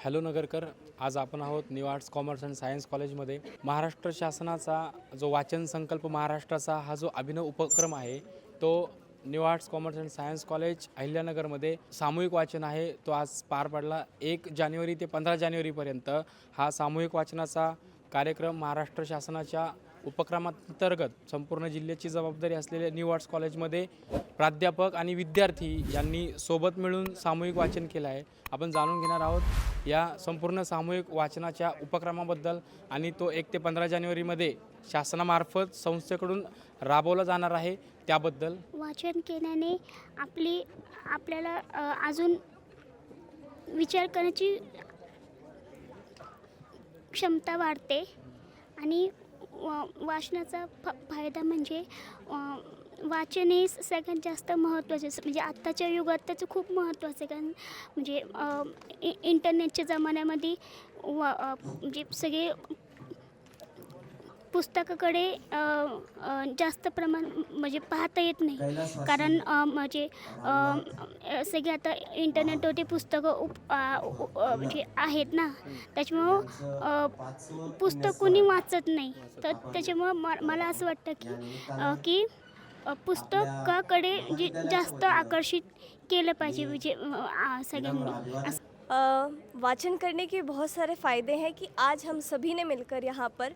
Hello Nagarkar आज आपण आहोत new arts commerce and science कॉलेजमध्ये महाराष्ट्र शासनाचा जो वाचन संकल्प महाराष्ट्राचा हा जो अभिनव उपक्रम आहे तो new arts commerce and science college अहिल्यानगरमध्ये सामूहिक वाचन आहे. तो आज पार पडला एक जानेवारी ते पंधरा जानेवारीपर्यंत. हा सामूहिक वाचनाचा कार्यक्रम महाराष्ट्र शासनाच्या उपक्रमांतर्गत संपूर्ण जिल्ह्याची जबाबदारी असलेल्या न्यू आर्ट्स कॉलेजमध्ये प्राध्यापक आणि विद्यार्थी यांनी सोबत मिळून सामूहिक वाचन केलं आहे. आपण जाणून घेणार आहोत या संपूर्ण सामूहिक वाचनाच्या उपक्रमाबद्दल आणि तो एक ते पंधरा जानेवारीमध्ये शासनामार्फत संस्थेकडून राबवला जाणार आहे. त्याबद्दल वाचन केल्याने आपली आपल्याला अजून विचार करण्याची क्षमता वाढते आणि वाचनाचा फ फायदा म्हणजे वाचन हे सगळ्यात जास्त महत्त्वाचे म्हणजे आत्ताच्या युगात त्याचं खूप महत्त्वाचं आहे. कारण म्हणजे इ इंटरनेटच्या जमान्यामध्ये वा म्हणजे सगळे पुस्तकाकडे जास्त प्रमाण म्हणजे पाहता येत नाही. कारण म्हणजे सगळे आता इंटरनेटवरती पुस्तकं उप म्हणजे आहेत ना. त्याच्यामुळं पुस्तक कोणी वाचत नाही. तर त्याच्यामुळं म मला असं वाटतं की की पुस्तकाकडे जे जास्त आकर्षित केलं पाहिजे. म्हणजे सगळ्यांनी. असं वाचन करने के बहुत सारे फ़ायदे हैं कि आज हम सभी ने मिलकर यहाँ पर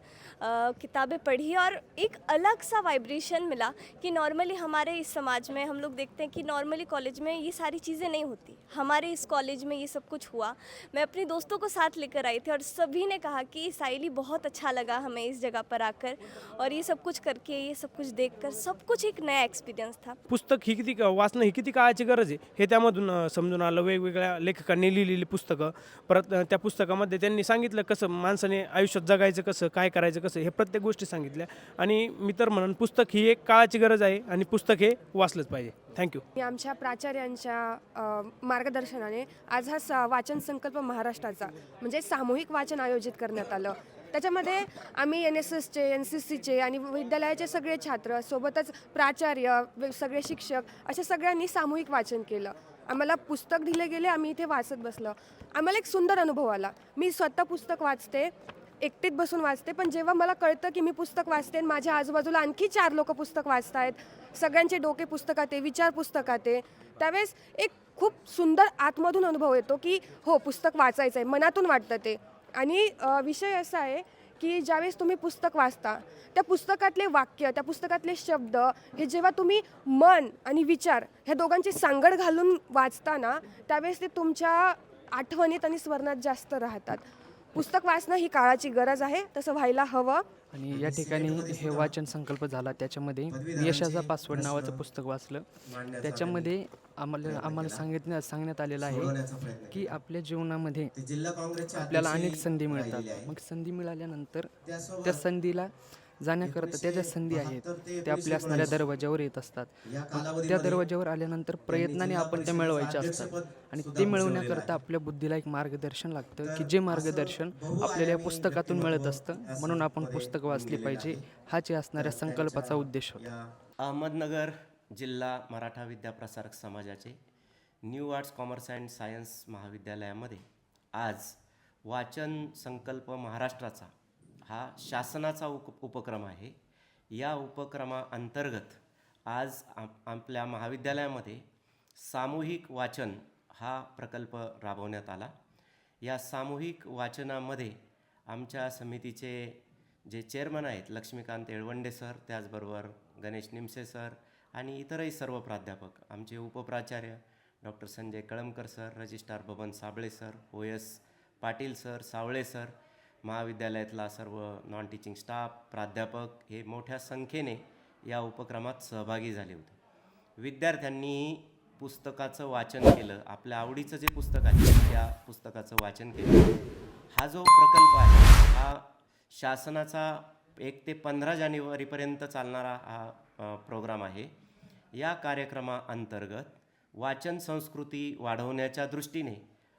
किताबें पढ़ी और एक अलग सा वाइब्रेशन मिला कि नॉर्मली हमारे इस समाज में हम लोग देखते हैं कि नॉर्मली कॉलेज में ये सारी चीज़ें नहीं होती। हमारे इस कॉलेज में ये सब कुछ हुआ। मैं अपने दोस्तों को साथ लेकर आई थी और सभी ने कहा कि साइली बहुत अच्छा लगा हमें इस जगह पर आकर और ये सब कुछ करके, ये सब कुछ देखकर सब कुछ एक नया एक्सपीरियंस था। पुस्तक ही किती वाचणं ही काळाची गरज आहे? हे त्यामधून समजून आलं. वेगवेगळ्या लेखकांनी लिहिलेली पुस्तकं. परत त्या पुस्तकामध्ये त्यांनी सांगितलं कसं माणसाने आयुष्यात जगायचं कसं काय करायचं कसं हे प्रत्येक गोष्टी सांगितल्या. आणि मी तर म्हणून पुस्तक ही एक काळाची गरज आहे आणि पुस्तक हे वाचलंच पाहिजे. थँक्यू मी आमच्या प्राचार्यांच्या मार्गदर्शनाने आज हा सा वाचन संकल्प महाराष्ट्राचा म्हणजे सामूहिक वाचन आयोजित करण्यात आलं. त्याच्यामध्ये आम्ही एन एस एसचे एन सी सीचे आणि विद्यालयाचे सगळे छात्र सोबतच प्राचार्य वे- सगळे शिक्षक अशा सगळ्यांनी सामूहिक वाचन केलं. आम्हाला पुस्तक दिले गेले आम्ही इथे वाचत बसलो. आम्हाला एक सुंदर अनुभव आला. मी स्वतः पुस्तक वाचते एकटीत बसून वाचते पण जेव्हा मला कळतं की मी पुस्तक वाचते आणि माझ्या आजूबाजूला आणखी चार लोक पुस्तक वाचतायत सगळ्यांचे डोके पुस्तकात आहे विचार पुस्तकात आहे त्यावेळेस एक खूप सुंदर आतमधून अनुभव येतो की हो पुस्तक वाचायचं आहे मनातून वाटतं ते. आणि विषय असा आहे की ज्यावेळेस तुम्ही पुस्तक वाचता त्या पुस्तकातले वाक्य त्या पुस्तकातले शब्द हे जेव्हा तुम्ही मन आणि विचार ह्या दोघांची सांगड घालून वाचता ना त्यावेळेस ते तुमच्या आठवणीत आणि स्मरणात जास्त राहतात. पुस्तक वाचणं ही काळाची गरज आहे तसं व्हायला हवं. आणि या ठिकाणी हे वाचन संकल्प झाला त्याच्यामध्ये यशाचा पासवर्ड नावाचं पुस्तक वाचलं. त्याच्यामध्ये आम्हाला आम्हाला सांगितण्या सांगण्यात आलेलं आहे की आपल्या जीवनामध्ये आपल्याला अनेक संधी मिळतात. मग संधी मिळाल्यानंतर त्या संधीला जाण्याकरता त्या ज्या संधी आहेत त्या आपल्या असणाऱ्या दरवाज्यावर येत असतात. त्या दरवाज्यावर आल्यानंतर प्रयत्नाने आपण त्या मिळवायच्या असतात. आणि ते मिळवण्याकरता आपल्या बुद्धीला एक मार्गदर्शन लागतं की जे मार्गदर्शन आपल्याला या पुस्तकातून मिळत असतं म्हणून आपण पुस्तक वाचली पाहिजे. हाच या असणाऱ्या संकल्पाचा उद्देश होता. अहमदनगर जिल्हा मराठा विद्याप्रसारक समाजाचे new arts commerce and science महाविद्यालयामध्ये आज वाचन संकल्प महाराष्ट्राचा हा शासनाचा उप उपक्रम आहे. या उपक्रमाअंतर्गत आज आम आपल्या महाविद्यालयामध्ये सामूहिक वाचन हा प्रकल्प राबवण्यात आला. या सामूहिक वाचनामध्ये आमच्या समितीचे जे चेअरमन आहेत लक्ष्मीकांत येळवंडे सर त्याचबरोबर गणेश निमसे सर आणि इतरही सर्व प्राध्यापक आमचे उपप्राचार्य doctor Sanjay Kalamkar sir registrar Baban Sable sir O S Patil sir Savale sir महाविद्यालयातला सर्व नॉन टीचिंग स्टाफ प्राध्यापक हे मोठ्या संख्येने या उपक्रमात सहभागी झाले होते. विद्यार्थ्यांनी पुस्तकाचं वाचन केलं. आपल्या आवडीचं जे पुस्तक आहे त्या पुस्तकाचं वाचन केलं. हा जो प्रकल्प आहे हा शासनाचा एक ते पंधरा जानेवारीपर्यंत चालणारा हा प्रोग्राम आहे. या कार्यक्रमाअंतर्गत वाचन संस्कृती वाढवण्याच्या दृष्टीने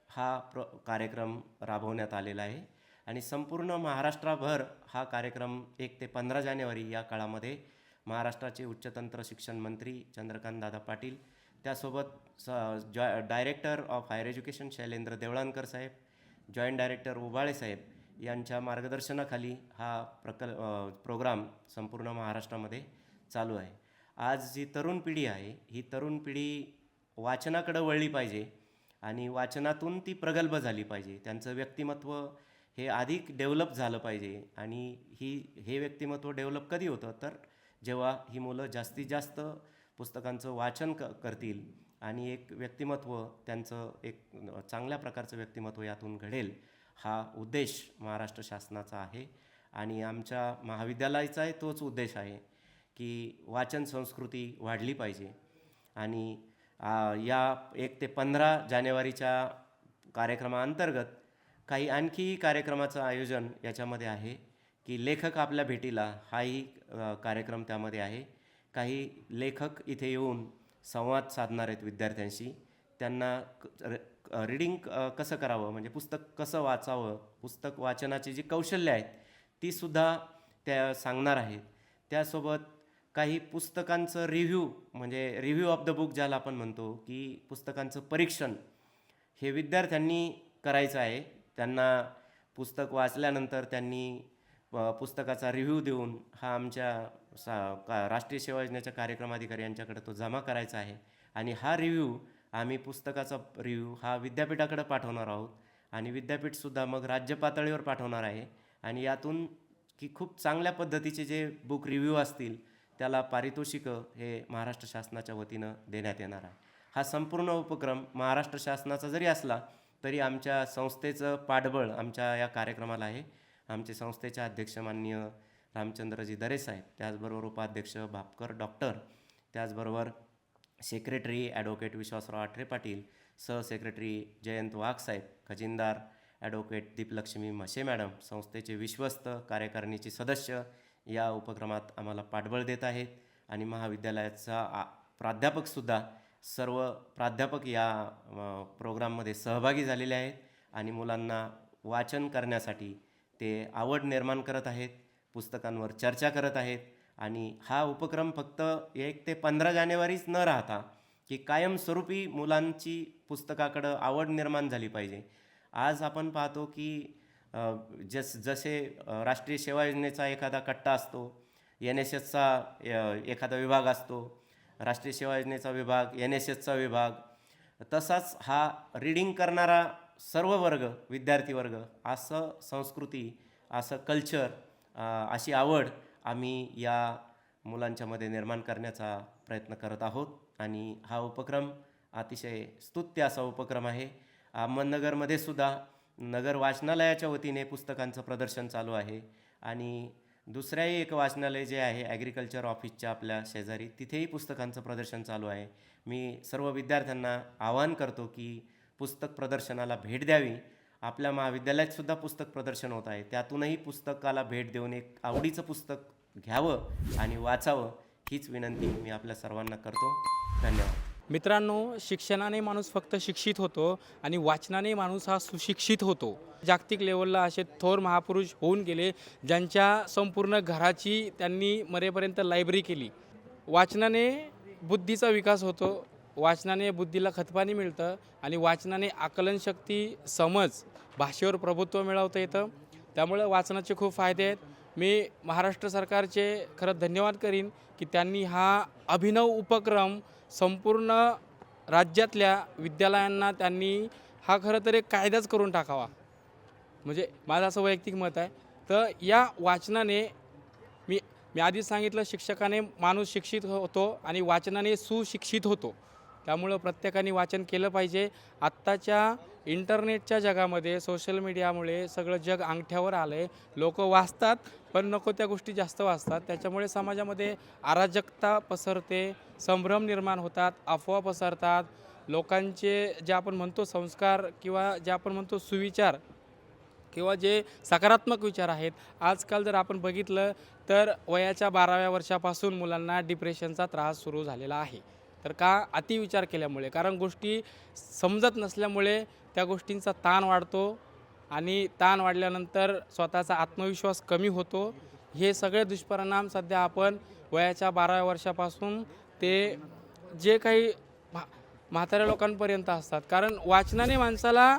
हा प्र कार्यक्रम राबवण्यात आलेला आहे. आणि संपूर्ण महाराष्ट्राभर हा कार्यक्रम एक ते पंधरा जानेवारी या काळामध्ये महाराष्ट्राचे उच्चतंत्र शिक्षण मंत्री चंद्रकांत दादा पाटील त्यासोबत स जॉ director of higher education Shailendra Deolankar Saheb joint director Ubale साहेब यांच्या मार्गदर्शनाखाली हा प्रकल प्रोग्राम संपूर्ण महाराष्ट्रामध्ये चालू आहे. आज जी तरुण पिढी आहे ही तरुण पिढी वाचनाकडं वळली पाहिजे आणि वाचनातून ती प्रगल्भ झाली पाहिजे. त्यांचं व्यक्तिमत्व हे अधिक डेव्हलप झालं पाहिजे आणि ही हे व्यक्तिमत्व डेव्हलप कधी होतं? तर जेव्हा ही मुलं जास्तीत जास्त पुस्तकांचं वाचन क करतील आणि एक व्यक्तिमत्व त्यांचं एक चांगल्या प्रकारचं व्यक्तिमत्व यातून घडेल हा उद्देश महाराष्ट्र शासनाचा आहे आणि आमच्या महाविद्यालयाचाही तोच उद्देश आहे की वाचन संस्कृती वाढली पाहिजे. आणि या एक ते पंधरा जानेवारीच्या कार्यक्रमाअंतर्गत काही आणखी कार्यक्रमाचं आयोजन याच्यामध्ये आहे की लेखक आपल्या भेटीला हाही कार्यक्रम त्यामध्ये आहे. काही लेखक इथे येऊन संवाद साधणार आहेत विद्यार्थ्यांशी. त्यांना रीडिंग कसं करावं? म्हणजे पुस्तक कसं वाचावं? पुस्तक वाचनाची जी कौशल्य आहेत तीसुद्धा त्या सांगणार आहेत. त्यासोबत काही पुस्तकांचं रिव्ह्यू म्हणजे रिव्ह्यू ऑफ द बुक ज्याला आपण म्हणतो की पुस्तकांचं परीक्षण हे विद्यार्थ्यांनी करायचं आहे. त्यांना पुस्तक वाचल्यानंतर त्यांनी पुस्तकाचा रिव्ह्यू देऊन हा आमच्या सा का राष्ट्रीय सेवा योजनेच्या कार्यक्रमाधिकारी यांच्याकडे तो जमा करायचा आहे. आणि हा रिव्ह्यू आम्ही पुस्तकाचा रिव्ह्यू हा विद्यापीठाकडे पाठवणार आहोत. आणि विद्यापीठसुद्धा मग राज्य पातळीवर पाठवणार आहे. आणि यातून की खूप चांगल्या पद्धतीचे जे बुक रिव्ह्यू असतील त्याला पारितोषिकं हे महाराष्ट्र शासनाच्या वतीनं देण्यात येणार आहे. हा संपूर्ण उपक्रम महाराष्ट्र शासनाचा जरी असला तरी आमच्या संस्थेचं पाठबळ आमच्या या कार्यक्रमाला आहे. आमचे संस्थेचे अध्यक्ष माननीय रामचंद्रजी दरे साहेब त्याचबरोबर उपाध्यक्ष भापकर डॉक्टर त्याचबरोबर सेक्रेटरी ॲडव्होकेट विश्वासराव आठरे पाटील सहसेक्रेटरी जयंत वाघ साहेब खजिनदार ॲडव्होकेट दीपलक्ष्मी म्हशे मॅडम संस्थेचे विश्वस्त कार्यकारिणीचे सदस्य या उपक्रमात आम्हाला पाठबळ देत आहेत. आणि महाविद्यालयाचा आ- प्राध्यापकसुद्धा सर्व प्राध्यापक या प्रोग्राममध्ये सहभागी झालेले आहेत आणि मुलांना वाचन करण्यासाठी ते आवड निर्माण करत आहेत पुस्तकांवर चर्चा करत आहेत आणि हा उपक्रम फक्त एक ते पंधरा जानेवारीच न राहता की कायमस्वरूपी मुलांची पुस्तकाकडं आवड निर्माण झाली पाहिजे. आज आपण पाहतो की जस जसे राष्ट्रीय सेवा योजनेचा एखादा कट्टा असतो एन एस एसचा एखादा विभाग असतो राष्ट्रीय सेवा योजनेचा विभाग एन एस एसचा विभाग. तसाच हा रीडिंग करणारा सर्व वर्ग विद्यार्थी वर्ग असं संस्कृती असं कल्चर अशी आवड आम्ही या मुलांच्यामध्ये निर्माण करण्याचा प्रयत्न करत आहोत. आणि हा उपक्रम अतिशय स्तुत्य असा उपक्रम आहे. अहमदनगरमध्ये सुद्धा नगर वाचनालयाच्या वतीने पुस्तकांचं प्रदर्शन चालू आहे. आणि दुसऱ्याही एक वाचनालय जे आहे ॲग्रिकल्चर ऑफिसच्या आपल्या शेजारी तिथेही पुस्तकांचं प्रदर्शन चालू आहे. मी सर्व विद्यार्थ्यांना आवाहन करतो की पुस्तक प्रदर्शनाला भेट द्यावी. आपल्या महाविद्यालयात सुद्धा पुस्तक प्रदर्शन होत आहे. त्यातूनही पुस्तकाला भेट देऊन एक आवडीचं पुस्तक घ्यावं आणि वाचावं हीच विनंती मी आपल्या सर्वांना करतो. धन्यवाद. मित्रांनो शिक्षणाने माणूस फक्त शिक्षित होतो आणि वाचनाने माणूस हा सुशिक्षित होतो. जागतिक लेवलला असे थोर महापुरुष होऊन गेले ज्यांच्या संपूर्ण घराची त्यांनी मरेपर्यंत लायब्ररी केली. वाचनाने बुद्धीचा विकास होतो वाचनाने बुद्धीला खतपाणी मिळतं आणि वाचनाने आकलनशक्ती समज भाषेवर प्रभुत्व मिळवता येतं. त्यामुळं वाचनाचे खूप फायदे आहेत. मी महाराष्ट्र सरकारचे खरं धन्यवाद करीन की त्यांनी हा अभिनव उपक्रम संपूर्ण राज्यातल्या विद्यालयांना त्यांनी हा खरं तर एक कायदाच करून टाकावा. म्हणजे माझं असं वैयक्तिक मत आहे. तर या वाचनाने मी मी आधीच सांगितलं शिक्षकाने माणूस शिक्षित होतो आणि वाचनाने सुशिक्षित होतो. त्यामुळं प्रत्येकाने वाचन केलं पाहिजे. आत्ताच्या इंटरनेटच्या जगामध्ये सोशल मीडियामुळे सगळं जग अंगठ्यावर आलं आहे लोक वाचतात पण नको त्या गोष्टी जास्त वाचतात. त्याच्यामुळे समाजामध्ये अराजकता पसरते संभ्रम निर्माण होतात अफवा पसरतात. लोकांचे जे आपण म्हणतो संस्कार किंवा जे आपण म्हणतो सुविचार किंवा जे सकारात्मक विचार आहेत आजकाल जर आपण बघितलं तर वयाच्या बाराव्या वर्षापासून मुलांना डिप्रेशनचा त्रास सुरू झालेला आहे. तर का अतिविचार केल्यामुळे? कारण गोष्टी समजत नसल्यामुळे त्या गोष्टींचा ताण वाढतो आणि ताण वाढल्यानंतर स्वतःचा आत्मविश्वास कमी होतो. हे सगळे दुष्परिणाम सध्या आपण वयाच्या बाराव्या वर्षापासून ते जे काही म्हा म्हाताऱ्या लोकांपर्यंत असतात. कारण वाचनाने माणसाला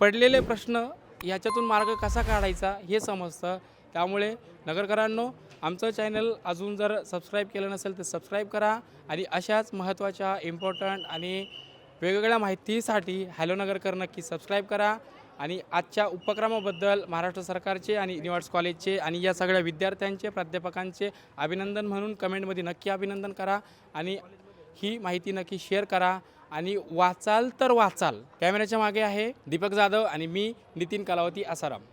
पडलेले प्रश्न याच्यातून मार्ग कसा काढायचा हे समजतं. त्यामुळे नगरकरांनो आमचं चॅनल अजून जर सबस्क्राईब केलं नसेल तर सबस्क्राईब करा आणि अशाच महत्त्वाच्या इम्पॉर्टंट आणि वेगवेगळ्या माहितीसाठी हॅलो नगरकर नक्की सबस्क्राईब करा. आणि आजच्या उपक्रमाबद्दल महाराष्ट्र सरकारचे आणि युनिव्हर्स कॉलेजचे आणि या सगळ्या विद्यार्थ्यांचे प्राध्यापकांचे अभिनंदन म्हणून कमेंटमध्ये नक्की अभिनंदन करा आणि ही माहिती नक्की शेअर करा. आणि वाचाल तर वाचाल. कॅमेऱ्याच्या मागे आहे दीपक जाधव आणि मी नितीन कलावती आसाराम.